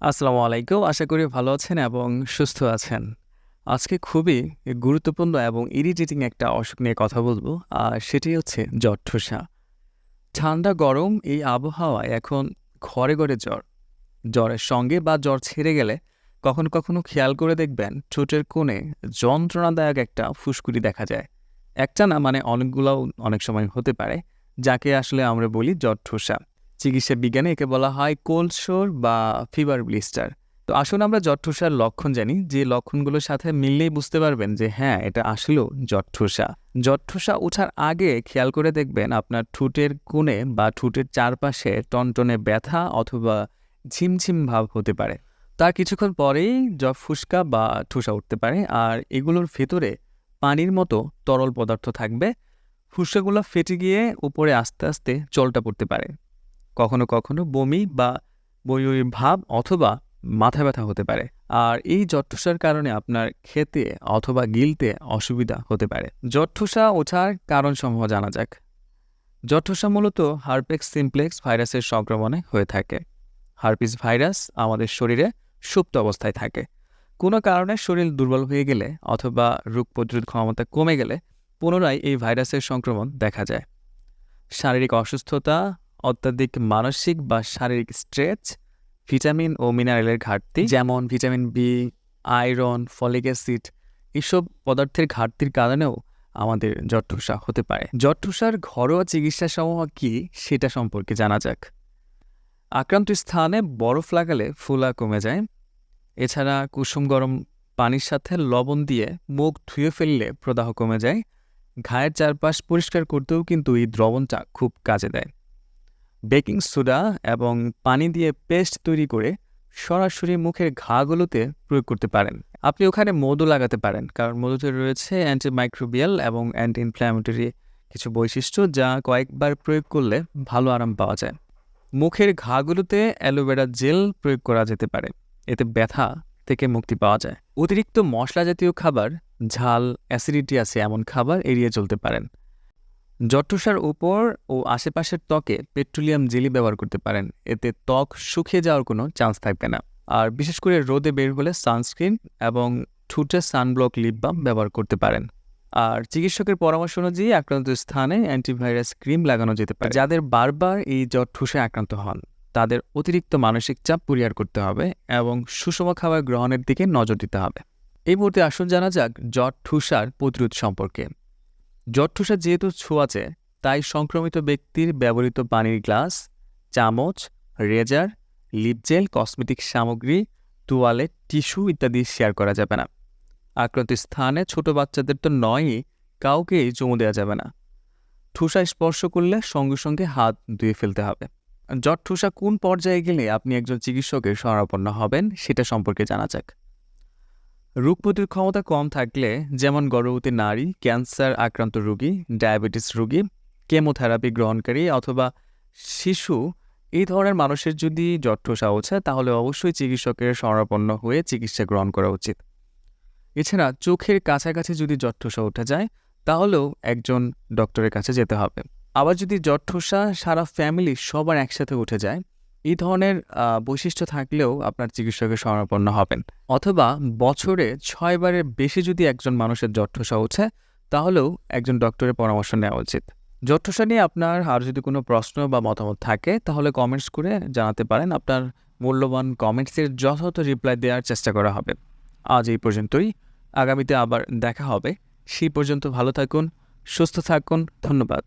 আসসালামু আলাইকুম। আশা করি ভালো আছেন এবং সুস্থ আছেন। আজকে খুবই গুরুত্বপূর্ণ এবং ইরিটেটিং একটা অসুখ নিয়ে কথা বলব, আর সেটি হচ্ছে জ্বর ঠোসা। ঠান্ডা, গরম এই আবহাওয়ায় এখন ঘরে ঘরে জ্বর। জ্বরের সঙ্গে বা জ্বর ছেড়ে গেলে কখনো কখনো খেয়াল করে দেখবেন ঠোঁটের কোণে যন্ত্রণাদায়ক একটা ফুসকুড়ি দেখা যায়। একটা না মানে অনেকগুলোও অনেক সময় হতে পারে, যাকে আসলে আমরা বলি জ্বর ঠোসা। চিকিৎসা বিজ্ঞানে একে বলা হয় কোল্ড শোর বা ফিভার ব্লিস্টার। তো আসুন আমরা জট্ঠোসার লক্ষণ জানি, যে লক্ষণগুলোর সাথে মিললেই বুঝতে পারবেন যে হ্যাঁ এটা আসলেও জট্ঠোসা। জট্ঠোসা ওঠার আগে খেয়াল করে দেখবেন আপনার ঠোঁটের কোণে বা ঠোঁটের চারপাশে টনটনে ব্যথা অথবা ঝিমঝিম ভাব হতে পারে। তার কিছুক্ষণ পরেই জ্বর, ফুসকা বা ঠোসা উঠতে পারে। আর এগুলোর ভেতরে পানির মতো তরল পদার্থ থাকবে। ফুসকাগুলো ফেটে গিয়ে উপরে আস্তে আস্তে জলটা পড়তে পারে। কখনো কখনো বমি বা বই বই ভাব অথবা মাথা ব্যথা হতে পারে। আর এই জট্ঠসার কারণে আপনার খেতে অথবা গিলতে অসুবিধা হতে পারে। জট্ঠসা ওঠার কারণসমূহ জানা যাক। জট্ঠসা মূলত হারপেক্স সিমপ্লেক্স ভাইরাসের সংক্রমণে হয়ে থাকে। হারপিস ভাইরাস আমাদের শরীরে সুপ্ত অবস্থায় থাকে। কোনো কারণে শরীর দুর্বল হয়ে গেলে অথবা রোগ প্রতিরোধ ক্ষমতা কমে গেলে পুনরায় এই ভাইরাসের সংক্রমণ দেখা যায়। শারীরিক অসুস্থতা অত্যাধিক মানসিক বা শারীরিক স্ট্রেচ, ভিটামিন ও মিনারেলের ঘাটতি, যেমন vitamin B, iron, folic acid, এসব পদার্থের ঘাটতির কারণেও আমাদের জট্ঠসা হতে পারে। জট্ঠসার ঘরোয়া চিকিৎসা সমূহ কী সেটা সম্পর্কে জানা যাক। আক্রান্ত স্থানে বরফ লাগালে ফুলা কমে যায়। এছাড়া কুসুম গরম পানির সাথে লবণ দিয়ে মুখ ধুয়ে ফেললে প্রদাহ কমে যায়। ঘায়ের চারপাশ পরিষ্কার করতেও কিন্তু এই দ্রবণটা খুব কাজে দেয়। বেকিং সোডা এবং পানি দিয়ে পেস্ট তৈরি করে সরাসরি মুখের ঘাগুলোতে প্রয়োগ করতে পারেন। আপনি ওখানে মধু লাগাতে পারেন, কারণ মধুতে রয়েছে অ্যান্টিমাইক্রোবিয়াল এবং অ্যান্টি ইনফ্ল্যামেটরি কিছু বৈশিষ্ট্য যা কয়েকবার প্রয়োগ করলে ভালো আরাম পাওয়া যায়। মুখের ঘাগুলোতে অ্যালোভেরা জেল প্রয়োগ করা যেতে পারে, এতে ব্যথা থেকে মুক্তি পাওয়া যায়। অতিরিক্ত মশলা জাতীয় খাবার, ঝাল, অ্যাসিডিটি আছে এমন খাবার এড়িয়ে চলতে পারেন। জট্টসার উপর ও আশেপাশের ত্বকে পেট্রোলিয়াম জেলি ব্যবহার করতে পারেন। এতে ত্বক শুকিয়ে যাওয়ার কোনো চান্স থাকবে না। আর বিশেষ করে রোদে বের হলে সানস্ক্রিন এবং ঠুটে সানব্লক লিপ বাম ব্যবহার করতে পারেন। আর চিকিৎসকের পরামর্শ অনুযায়ী আক্রান্ত স্থানে অ্যান্টিভাইরাস ক্রিম লাগানো যেতে পারে। যাদের বারবার এই জ্বর ঠুসে আক্রান্ত হন, তাদের অতিরিক্ত মানসিক চাপ পরিহার করতে হবে এবং সুষম খাবার গ্রহণের দিকে নজর দিতে হবে। এই মুহূর্তে আসুন জানা যাক জ্বর ঠুসার প্রতিরোধ সম্পর্কে। জট্ঠুসা যেহেতু ছোঁয়াচে তাই সংক্রমিত ব্যক্তির ব্যবহৃত পানির গ্লাস, চামচ, রেজার লিপজেল কসমেটিক সামগ্রী তোয়ালে টিস্যু ইত্যাদি শেয়ার করা যাবে না। আক্রান্ত স্থানে ছোট বাচ্চাদের তো নয়ই কাউকেই চুমু দেওয়া যাবে না। ঠুসা স্পর্শ করলে সঙ্গে সঙ্গে হাত ধুয়ে ফেলতে হবে। জট ঠুসা কোন পর্যায়ে গেলে আপনি একজন চিকিৎসকের শরণাপন্ন হবেন, সেটা সম্পর্কে জানা যাক। রোগ প্রতিরোধ ক্ষমতা কম থাকলে যেমন গর্ভবতী নারী, ক্যান্সার আক্রান্ত রোগী, ডায়াবেটিস রোগী, কেমোথেরাপি গ্রহণকারী অথবা শিশু, এই ধরনের মানুষের যদি জট্ঠসা ওঠে তাহলে অবশ্যই চিকিৎসকের শরণাপন্ন হয়ে চিকিৎসা গ্রহণ করা উচিত। এছাড়া চোখের কাছাকাছি যদি জট্ঠসা উঠে যায়, তাহলেও একজন ডক্টরের কাছে যেতে হবে। আবার যদি জট্ঠসা সারা ফ্যামিলি সবার একসাথে উঠে যায় এই ধরনের বৈশিষ্ট্য থাকলেও আপনার চিকিৎসকের শরণাপন্ন হবেন। অথবা বছরে ছয়বারের বেশি যদি একজন মানুষের জট্ঠসা উঠে তাহলেও একজন ডক্টরের পরামর্শ নেওয়া উচিত। জট্ঠসা নিয়ে আপনার আর যদি কোনো প্রশ্ন বা মতামত থাকে, তাহলে কমেন্টস করে জানাতে পারেন। আপনার মূল্যবান কমেন্টসের যথাযথ রিপ্লাই দেওয়ার চেষ্টা করা হবে। আজ এই পর্যন্তই। আগামীতে আবার দেখা হবে। সেই পর্যন্ত ভালো থাকুন, সুস্থ থাকুন। ধন্যবাদ।